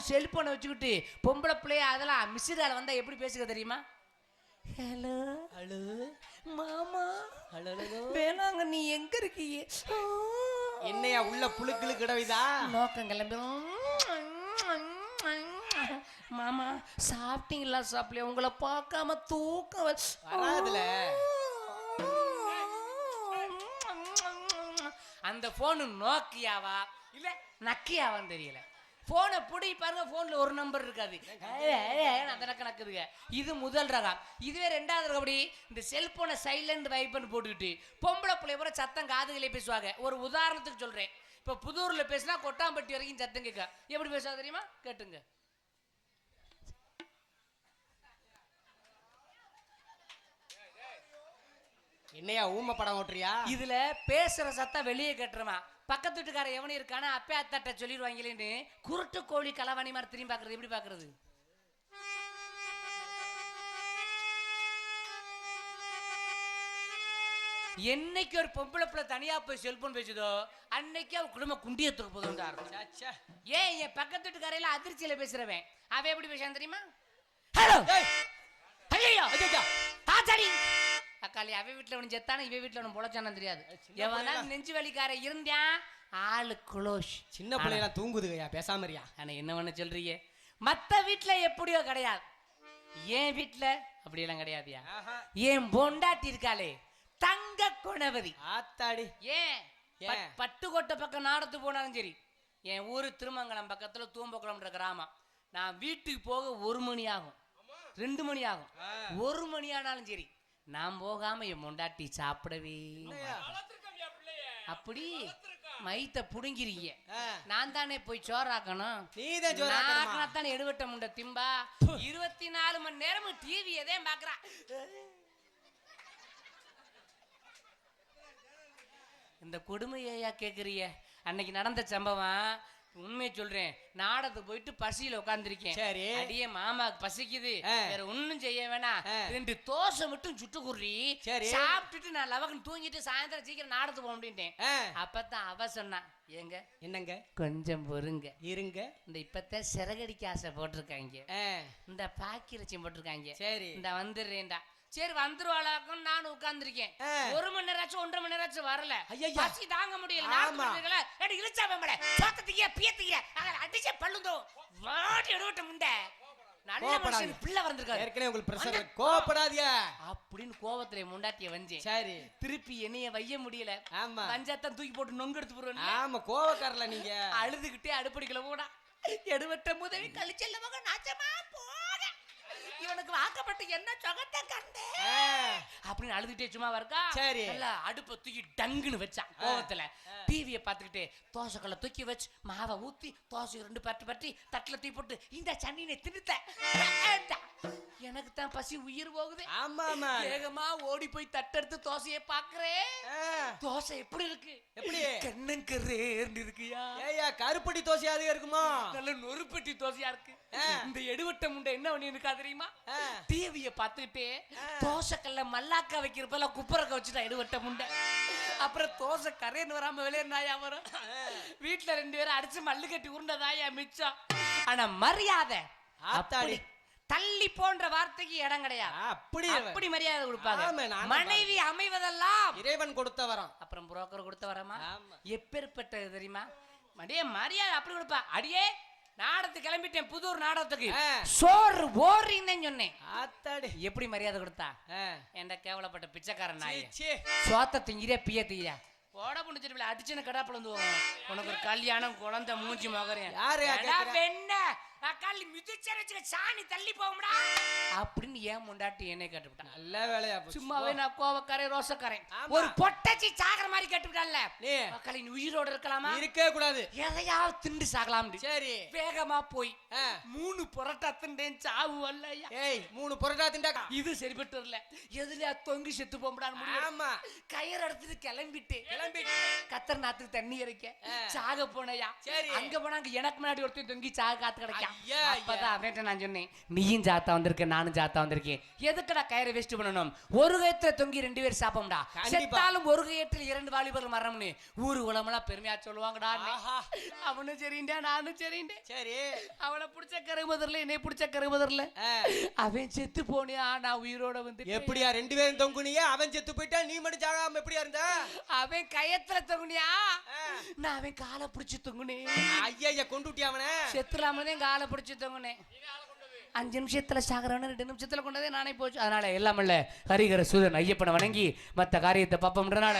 செல்போனை வச்சுக்கிட்டு பொம்பளை பிள்ளைய அதெல்லாம் மிஸ்ஸுகால வந்தா எப்படி பேசுக தெரியுமா? ஹலோ? ஹலோ? மாமா? ஹலோ வேணாங்க நீ எங்க இருக்கீங்க என்னையா உள்ள புழுக்களு கிடவிதா? நோக்கம் கிளம்பி. மாமா சாப்பிட்டீங்களா சாப்பிடல உங்களை பார்க்காம தூக்கம் வராதுல. அந்த போனு நோக்கியாவா? இல்ல நக்கியாவான்னு தெரியல. போனை புடி பாருங்க போன்ல ஒரு நம்பர் இருக்காது. அந்த நக்க நக்குதுங்க இது முதல் ரகம் இதுவே ரெண்டாவது ரகம் அப்படி இந்த செல்போனை சைலண்ட் வைப்னு போட்டுக்கிட்டு பொம்பளை பிள்ளை பூரா சத்தம் காதுகளே பேசுவாங்க. ஒரு உதாரணத்துக்கு சொல்றேன். இப்ப புதூர்ல பேசினா கொட்டாம்பட்டி வரைக்கும் சத்தம் கேட்க. எப்படி பேசுவா தெரியுமா? கேட்டுங்க. என்னையா ஊம படம் ஓட்டுறியா? இதுல பேசுற சத்தம் வெளியே கட்டுறமா பக்கத்து வீட்டுக்கார எவனும் இருக்கானா அப்பே அத்தாட்ட சொல்லிடுவாங்களேன்னு குருட்டு கோழி களவாணி மாதிரி திரும்பி பாக்குறது எப்படி பாக்குறது என்னைக்கு ஒரு பொம்பளை பிள்ளை தனியா போய் செல்போன் பேசுதோ அன்னைக்கு அவ குடும்ப குண்டியத்துக்கு போதும் அர்த்தம். ஏன் என் பக்கத்து வீட்டுக்காரையில அதிர்ச்சியில பேசுறவன்? அவன் எப்படி பேசுறான் தெரியுமா? ஹலோ! ஐயோ ஐயையோ. தாத்தாடி அக்காளி அவ வீட்டுல ஒன்று செத்தான இவ வீட்டுல ஒன்று பொழைச்சானு தெரியாது. எவனா? நெஞ்சு வலிக்கார இருந்தான் ஆளு குளோஷ். சின்ன பிள்ளைலாம் தூங்குதுங்கய்யா பேசாம இருயா ஆனா என்ன பண்ண சொல்றீங்க? மத்த வீட்டுல எப்படியோ கிடையாது. என் வீட்டுல அப்படியெல்லாம் கிடையாதுயா. என் பொண்டாட்டி இருக்காளே தங்க குணவதி. ஆத்தாடி. ஏன்? ஏன்? பட்- பட்டுக்கோட்டை பக்கம் நாடத்து போனாலும் சரி. என் ஊரு திருமங்கலம் பக்கத்துல தூம்பக்குளம்ன்ற கிராமம். நான் வீட்டுக்கு போக ஒரு மணி ஆகும். ரெண்டு மணி ஆகும். ஒரு மணி ஆனாலும் சரி. நான் போகாம என் பொண்டாட்டி சாப்பிடவே. அப்படி மைத்த புடுங்கிறீங்க. நான் தானே போய் சோறாக்கணும்? தானே எடுவட்ட முண்டை திம்பா. இருபத்தி நாலு மணி நேரமும் டிவி எதே பாக்குறா. இந்த கொடுமையா கேக்குறிய? அன்னைக்கு நடந்த சம்பவம் உண்மையை சொல்றேன். நாடத்துக்கு போயிட்டு பசியில உட்காந்துருக்கேன் சரி. அடியே மாமாக்கு பசிக்குது. வேற ஒண்ணும் செய்ய வேணாம். ரெண்டு தோசை மட்டும் சுட்டு குடுறி. சரி. சாப்பிட்டுட்டு நான் லவகன் தூங்கிட்டு சாயந்தரம் சீக்கிரம் நாடத்துக்கு போக ஆ. அப்பதான் அவ சொன்னா ஏங்க என்னங்க? கொஞ்சம் பொறுங்க. இருங்க. இந்த இப்பத்தான் சிறகடிக்க ஆசை போட்டிருக்காங்க. இந்த பாக்கிரச்சி போட்டிருக்காங்க. சரி. இந்த வந்துடுறேன்டா. சரி வந்துருவாளாக்கும் நான் உட்கார்ந்திருக்கேன். ஒரு மணி நேரம் ஒன்றரை மணி நேரம் வரல. பசி தாங்க முடியல. இழுச்சா பல்லுந்தோ வாடி எடுவிட்ட முண்டை. நல்ல. மனுஷன் பிள்ளை வந்திருக்காரு ஏற்கனவே உங்களுக்கு பிரஷர் கோவப்படாதியா அப்படின்னு கோவத்துல முண்டாட்டிய வந்தேன் சரி. திருப்பி என்னைய வைய முடியல. ஆமா. பஞ்சாத்தான் தூக்கி போட்டு நொங்கு எடுத்து போடுவேன் ஆமா கோவக்காரல நீங்க. அழுதுகிட்டே அடுப்படிக்கல போடா எடுவட்ட முதவி கழிச்சல்ல மகன் நாச்சமா போக. இவனுக்கு வாக்கப்பட்டு என்ன சொகத்தை கண்டே? அப்படின்னு அழுதுகிட்டே சும்மா இருக்கா? சரி. நல்லா அடுப்பை தூக்கி டங்குன்னு வச்சான் கோவத்துல. டிவியை பார்த்துக்கிட்டு தோசைக்கல்ல தூக்கி வச்சு மாவை ஊத்தி தோசை ரெண்டு பட்டி பட்டி தட்டுல தூக்கி போட்டு இந்த சன்னினை தின்னுத்த எனக்கு தான் பசி உயிர் போகுது. ஆமா ஆமா. வேகமா ஓடி போய் தட்டெடுத்து தோசையை பாக்குறேன் தோசை எப்படி இருக்கு? எப்படி? கண்ணங்கரேர்னு இருக்குயா? ஏய்யா கருப்பட்டி தோசை அதிகம் இருக்குமா? நல்ல நொறுப்பட்டி தோசையா இருக்கு. இந்த எடுவட்ட முண்டை என்ன பண்ணி இருக்கா தெரியுமா. டிவிய பார்த்துட்டு தோசைக்கல்ல மல்லாக்கா வைக்கிறப்பல குப்பரக்க வச்சுட்டா எடுவட்ட முண்டை. அப்புறம் தோசை கரையன்னு வராம விளையாடினாயா வரும்? வீட்டுல ரெண்டு பேரும் அடிச்சு மல்லு கட்டி உருண்டதாயா மிச்சம்? ஆனா மரியாதை ஆத்தாடி. தள்ளி போன்ற வார்த்தைக்கு இடம் கிடையாது. அப்படி அப்படி மரியாதை கொடுப்பாங்க. மனைவி அமைவதெல்லாம். இறைவன் கொடுத்த வரம். அப்புறம் புரோக்கர் கொடுத்த வரமா. எப்பேற்பட்டது தெரியுமா? அடியே மரியாதை அப்படி கொடுப்பா. அடியே நாடத்துக்கு கிளம்பிட்டேன் புதூர் நாடகத்துக்கு. சோறு ஓடுறீங்கன்னு சொன்னேன். ஆத்தாடி எப்படி மரியாதை கொடுத்தா. என்ற கேவலப்பட்ட பிச்சைக்காரன் நாய். சோத்த திங்கிறியா பிய திங்கிறியா? போட புடிச்சிட்டு அடிச்சுன்னு கடாப்பில் வந்து உனக்கு ஒரு கல்யாணம் குழந்தை மூஞ்சி மகரேன் யாரு கேக்குறா? வெண்ண கல்லி மிதிச்சரைச்சுக்க சாணி தள்ளி போகும்டா. அப்படின்னு ஏன் முண்டாட்டி என்னை கேட்டுவிட்டான் நல்ல வேலையா. சும்மாவே நான் கோவக்காரன் ரோசக்காரன். ஒரு பொட்டச்சி சாகர மாதிரி கேட்டுவிட்டான்ல. நீ. மக்கள் நீ உயிரோட இருக்கலாமா? இருக்கவே கூடாது. எதையாவது திண்டு சாகலாம் சரி. வேகமா போய். மூணு புரட்டா திண்டேன் சாவு வரலையா ஏய் மூணு பொரோட்டா திண்டாக்கா? இது சரிப்பட்டு வரல. எதுலயா தொங்கி செத்து போம்டான்னு முடியும் ஆமா. கயிறு எடுத்துட்டு கிளம்பிட்டு கிளம்பி கத்தர் நாத்துக்கு தண்ணி இறைக்க. சாக போனையா சரி. அங்க போனா அங்க எனக்கு முன்னாடி ஒருத்தன் தொங்கி சாக காத்து கிடைக்கான் ஐயா, அப்பதான் அவன்கிட்ட நான் சொன்னேன் நீயும் ஜாத்தா வந்திருக்க நானும் ஜாத்தா வந்திருக்கேன். எதுக்குடா கயிறை வேஸ்ட் பண்ணணும்? ஒரு கயத்துல தொங்கி ரெண்டு பேர் சாப்போம்டா. செத்தாலும் ஒரு கயத்தில் இரண்டு வாலிபர்கள் மரணம்னு ஊரு உலமெல்லாம் பெருமையா சொல்லுவாங்கடா. அவனும் சரிண்டா நானும் சரிண்டே சரி. அவனை பிடிச்ச கருகுமதர்ல என்னை பிடிச்ச கருகுமதர்ல ஆ, அவன் செத்து போனியா? நான் உயிரோட வந்து எப்படியா ரெண்டு பேரும் தொங்குனியே? அவன் செத்து போயிட்டா நீ மட்டும் சாகாம எப்படியா இருந்த? அவன் கயத்துல தொங்குனியா. நான் அவன் காலை பிடிச்சு தொங்குனேன். ஐயா கொண்டு விட்டியா அவனை? செத்துலாமலே காலை பிடிச்சு தொங்குனேன் அஞ்சு நிமிஷத்துல சாகரவன ரெண்டு நிமிஷத்துல கொண்டதே நானே போச்சு. அதனால எல்லாம் இல்ல ஹரிகர சூதன் ஐயப்பனை வணங்கி மத்த காரியத்தை பார்ப்போம்ன்றனால.